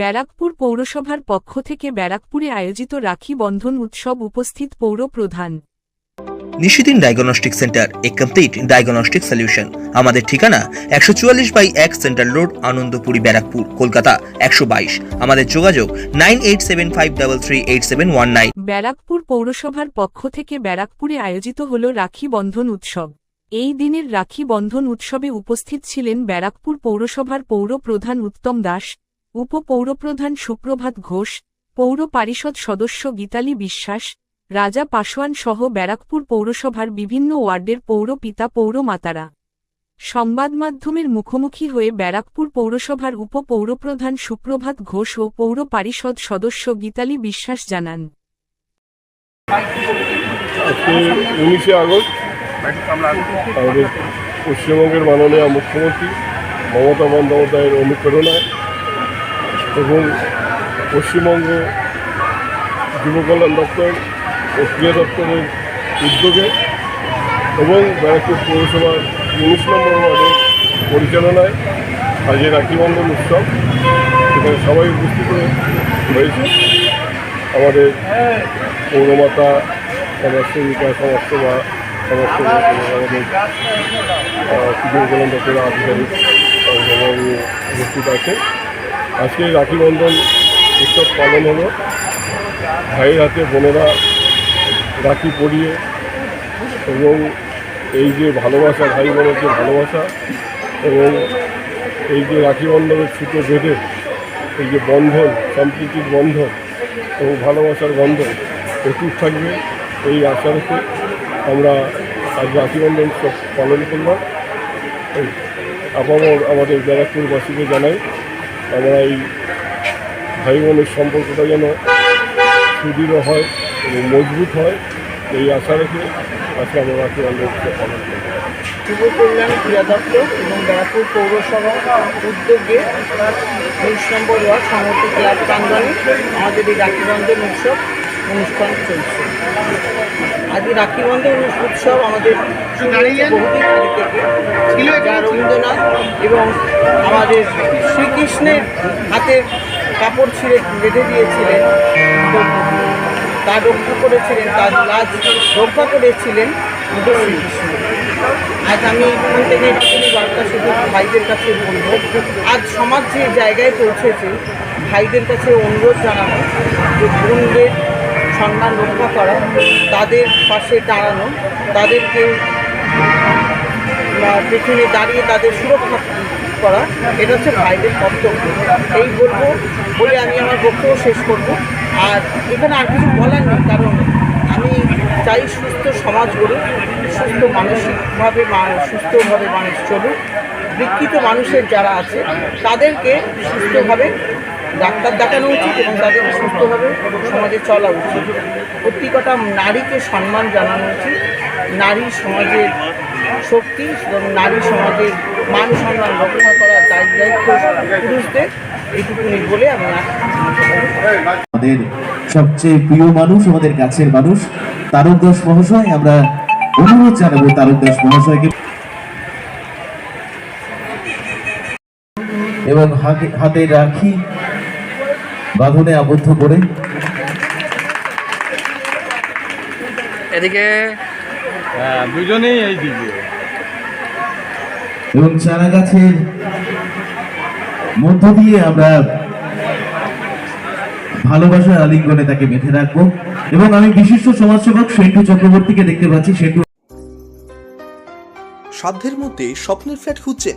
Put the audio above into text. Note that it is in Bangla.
ব্যারাকপুর পৌরসভার পক্ষ থেকে ব্যারাকপুরে আয়োজিত রাখি বন্ধন উৎসব উপস্থিত পৌর প্রধান। Nishidin diagnostic centre a complete diagnostic solution আমাদের ঠিকানা একশো চুয়াল্লিশ বাই এক সেন্ট্রাল রোড আনন্দপুরি ব্যারাকপুর কলকাতা একশো বাইশ। আমাদের যোগাযোগ nine eight seven five double three eight seven one nine. Barrackpore পৌরসভার পক্ষ থেকে ব্যারাকপুরে আয়োজিত হল রাখি বন্ধন উৎসব। এই দিনের রাখি বন্ধন উৎসবে উপস্থিত ছিলেন ব্যারাকপুর পৌরসভার পৌর প্রধান উত্তম দাস উপপৌরপ্রধান সুপ্রভাত ঘোষ, পৌর পারিষদ সদস্য গীতালি বিশ্বাস, রাজা পাশোয়ান সহ ব্যারাকপুর পৌরসভার বিভিন্ন ওয়ার্ডের পৌর পিতা পৌর মাতারা। সংবাদ মাধ্যমের মুখোমুখি হয়ে ব্যারাকপুর পৌরসভার উপপৌরপ্রধান সুপ্রভাত ঘোষ ও পৌর পারিষদ সদস্য গীতালি বিশ্বাস জানান। উনিশে আগস্ট পশ্চিমবঙ্গের মাননীয় মুখ্যমন্ত্রী মমতা বন্দ্যোপাধ্যায়ের অনুপ্রেরণায় এবং পশ্চিমবঙ্গ যুব কল্যাণ দপ্তর ও ক্রীড়া দপ্তরের উদ্যোগে এবং ব্যারাকপুর পৌরসভার উনিশ নম্বর ওয়ার্ডের পরিচালনায় আজ এই রাখি বন্ধন উৎসব, সেখানে সবাই উপস্থিত হয়ে- হয়েছে আমাদের পৌরমাতা, সমাজসেবিকা, সমাজসেবা সমস্ত আমাদের কল্যাণ দপ্তরের আধিকারিক উপস্থিত আছে। আজকে রাখি বন্ধন উৎসব পালন হলো। ভাইয়ের হাতে বোনেরা রাখি পরিয়ে এবং এই যে ভালোবাসা, ভাই বোনের যে ভালোবাসা এবং এই যে রাখি বন্ধনের সুতো বেঁধে, এই যে বন্ধন, সম্প্রীতির বন্ধন এবং ভালোবাসার বন্ধন অটুট থাকবে। এই আশা রেখে আমরা আজ রাখি বন্ধন পালন করলাম। আবারও আমাদের ব্যারাকপুরবাসীকে জানাই আমরা এই ভাই বোনের সম্পর্কটা যেন সুদৃঢ় হয় এবং মজবুত হয়, এই আশা রেখে আজকে আমরা রাখি উৎসব পালন করলাম যুব কল্যাণ ক্রীড়া দপ্তর এবং ব্যারাকপুর পৌরসভা উদ্যোগে নম্বর ওয়ার্ড সংহতি ক্লাব প্রাঙ্গণে আমাদের এই রাখি বন্ধন উৎসব অনুষ্ঠান চলছে। আজ এই রাখি বন্ধন উৎসব আমাদের যা রবীন্দ্রনাথ এবং আমাদের শ্রীকৃষ্ণের হাতের কাপড় ছিঁড়ে বেঁধে দিয়েছিলেন। তো তা রক্ষা করেছিলেন তার লাজ রক্ষা করেছিলেন শ্রীকৃষ্ণ। আজ আমি এখান থেকে একটুখানি বার্তা শুধু ভাইদের কাছে বলব আজ সমাজ যে জায়গায় পৌঁছেছে ভাইদের কাছে অনুরোধ জানানো যে বোনদের সম্মান রক্ষা করা, তাদের পাশে দাঁড়ানো, তাদেরকে পেছনে দাঁড়িয়ে তাদের সুরক্ষা করা, এটা হচ্ছে ভাইদের কর্তব্য। এই বলব বলে আমি আমার বক্তব্য শেষ করব। আর এখানে আর কিছু বলার নেই, কারণ আমি চাই সুস্থ সমাজ গড়ুক সুস্থ মানসিকভাবে সুস্থভাবে মানুষ চলুক। বিকৃত মানুষের যারা আছে, তাদেরকে সুস্থভাবে ডাক্তার দেখানো উচিত এবং তাদের সুস্থভাবে সমাজে চলা উচিত। প্রত্যেকটা নারীকে সম্মান জানানো উচিত। নারী সমাজের শক্তি এবং নারী সমাজের মান সম্মান রক্ষা করার দায় দায়িত্ব পুরুষদের। এইটুকুনি বলে আমি আমাদের সবচেয়ে প্রিয় মানুষ, আমাদের কাছের মানুষ, তারক দাস মহাশয়। আমরা অনুরোধ জানাব তারক দাস মহাশয়কে। এবং হাতে রাখি বাঁধনে আবদ্ধ করে। এদিকে। হ্যাঁ দুজনেই এই দিকে। এবং চারা গাছের মধ্য দিয়ে আমরা ভালোবাসার আলিঙ্গনে তাকে বেঁধে রাখব। এবং আমি বিশিষ্ট সমাজসেবক সেন্টু চক্রবর্তীকে দেখতে পাচ্ছি। সেন্টু সাধ্যের মধ্যে স্বপ্নের ফ্ল্যাট খুঁজছেন